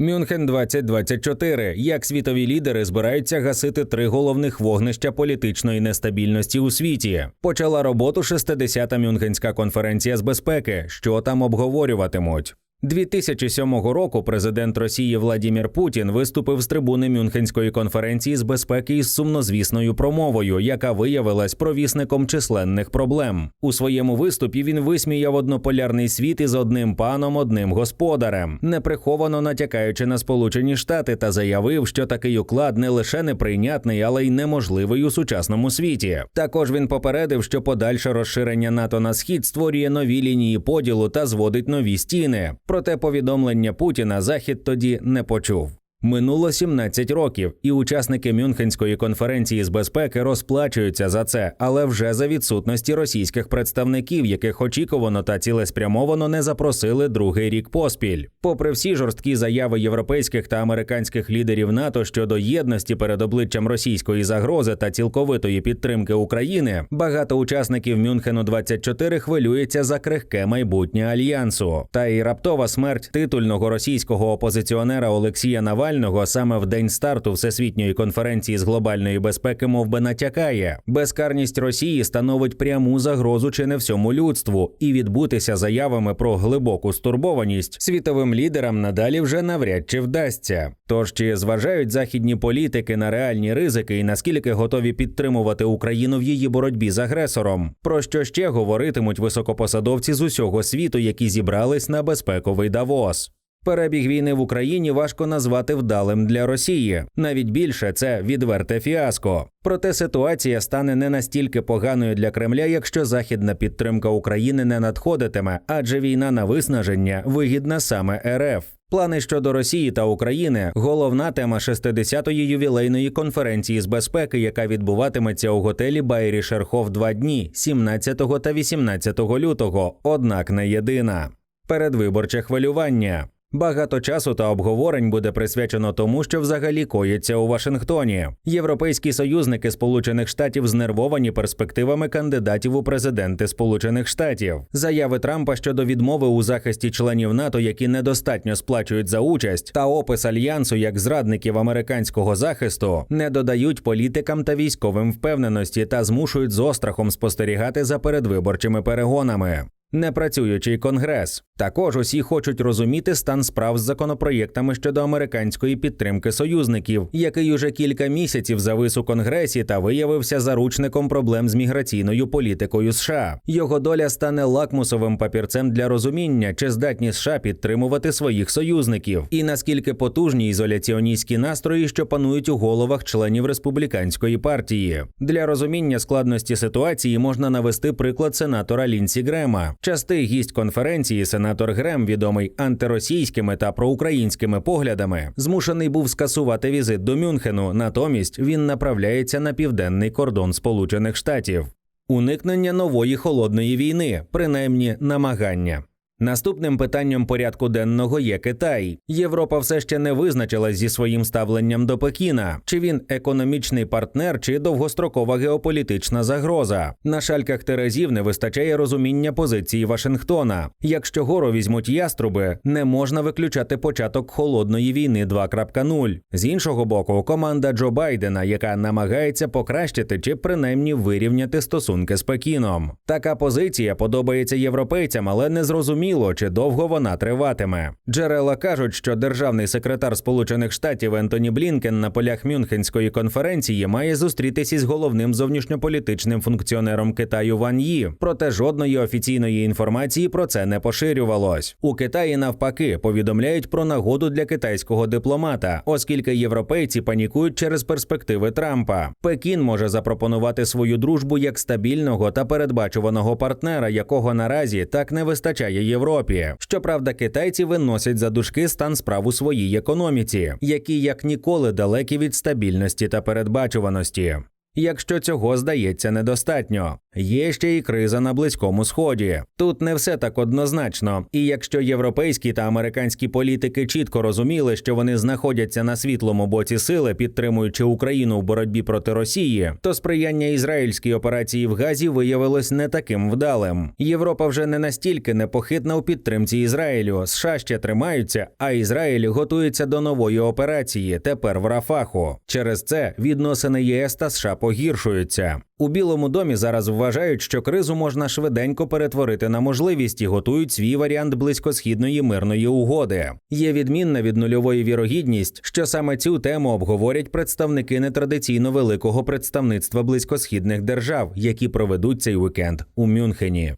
Мюнхен 2024. Як світові лідери збираються гасити три головних вогнища політичної нестабільності у світі. Почала роботу 60-та Мюнхенська конференція з безпеки. Що там обговорюватимуть? 2007 року президент Росії Владімір Путін виступив з трибуни Мюнхенської конференції з безпеки із сумнозвісною промовою, яка виявилась провісником численних проблем. У своєму виступі він висміяв однополярний світ із одним паном, одним господарем, неприховано натякаючи на Сполучені Штати та заявив, що такий уклад не лише неприйнятний, але й неможливий у сучасному світі. Також він попередив, що подальше розширення НАТО на схід створює нові лінії поділу та зводить нові стіни. Проте повідомлення Путіна Захід тоді не почув. Минуло 17 років, і учасники Мюнхенської конференції з безпеки розплачуються за це, але вже за відсутності російських представників, яких очікувано та цілеспрямовано не запросили другий рік поспіль. Попри всі жорсткі заяви європейських та американських лідерів НАТО щодо єдності перед обличчям російської загрози та цілковитої підтримки України, багато учасників Мюнхену 24 хвилюється за крихке майбутнє альянсу. Та й раптова смерть титульного російського опозиціонера Олексія Навального Навального саме в день старту всесвітньої конференції з глобальної безпеки мов би натякає. Безкарність Росії становить пряму загрозу чи не всьому людству, і відбутися заявами про глибоку стурбованість світовим лідерам надалі вже навряд чи вдасться. Тож чи зважають західні політики на реальні ризики і наскільки готові підтримувати Україну в її боротьбі з агресором? Про що ще говоритимуть високопосадовці з усього світу, які зібрались на безпековий Давос? Перебіг війни в Україні важко назвати вдалим для Росії. Навіть більше це відверте фіаско. Проте ситуація стане не настільки поганою для Кремля, якщо західна підтримка України не надходитиме, адже війна на виснаження вигідна саме РФ. Плани щодо Росії та України головна тема 60-ї ювілейної конференції з безпеки, яка відбуватиметься у готелі Байрі Шерхов два дні 17 та 18 лютого. Однак не єдина. Передвиборче хвилювання. Багато часу та обговорень буде присвячено тому, що взагалі коїться у Вашингтоні. Європейські союзники Сполучених Штатів знервовані перспективами кандидатів у президенти Сполучених Штатів. Заяви Трампа щодо відмови у захисті членів НАТО, які недостатньо сплачують за участь, та опис альянсу як зрадників американського захисту не додають політикам та військовим впевненості та змушують з острахом спостерігати за передвиборчими перегонами. Непрацюючий конгрес також усі хочуть розуміти стан справ з законопроєктами щодо американської підтримки союзників, який уже кілька місяців завис у конгресі та виявився заручником проблем з міграційною політикою США. Його доля стане лакмусовим папірцем для розуміння, чи здатні США підтримувати своїх союзників, і наскільки потужні ізоляціоністські настрої, що панують у головах членів республіканської партії. Для розуміння складності ситуації можна навести приклад сенатора Лінсі Грема. Частий гість конференції, сенатор Грем, відомий антиросійськими та проукраїнськими поглядами, змушений був скасувати візит до Мюнхену. Натомість він направляється на південний кордон Сполучених Штатів. Уникнення нової холодної війни, принаймні намагання. Наступним питанням порядку денного є Китай. Європа все ще не визначилась зі своїм ставленням до Пекіна, чи він економічний партнер, чи довгострокова геополітична загроза. На шальках Терезів не вистачає розуміння позиції Вашингтона. Якщо гору візьмуть яструби, не можна виключати початок холодної війни 2.0. З іншого боку, команда Джо Байдена, яка намагається покращити чи принаймні вирівняти стосунки з Пекіном. Така позиція подобається європейцям, але не зрозуміє зрозуміло, чи довго вона триватиме. Джерела кажуть, що державний секретар Сполучених Штатів Ентоні Блінкен на полях Мюнхенської конференції має зустрітися із головним зовнішньополітичним функціонером Китаю Ван Ї. Проте жодної офіційної інформації про це не поширювалось. У Китаї навпаки повідомляють про нагоду для китайського дипломата, оскільки європейці панікують через перспективи Трампа. Пекін може запропонувати свою дружбу як стабільного та передбачуваного партнера, якого наразі так не вистачає Європі. Щоправда, китайці виносять за дужки стан справ у своїй економіці, які як ніколи далекі від стабільності та передбачуваності. Якщо цього здається недостатньо. Є ще й криза на близькому сході. Тут не все так однозначно. І якщо європейські та американські політики чітко розуміли, що вони знаходяться на світлому боці сили, підтримуючи Україну в боротьбі проти Росії, то сприяння ізраїльській операції в Газі виявилось не таким вдалим. Європа вже не настільки непохитна у підтримці Ізраїлю. США ще тримаються, а Ізраїль готується до нової операції тепер в Рафаху. Через це відносини ЄС та США погіршуються. У Білому домі зараз вважають, що кризу можна швиденько перетворити на можливість і готують свій варіант близькосхідної мирної угоди. Є відмінна від нульової вірогідність, що саме цю тему обговорять представники нетрадиційно великого представництва близькосхідних держав, які проведуть цей уікенд у Мюнхені.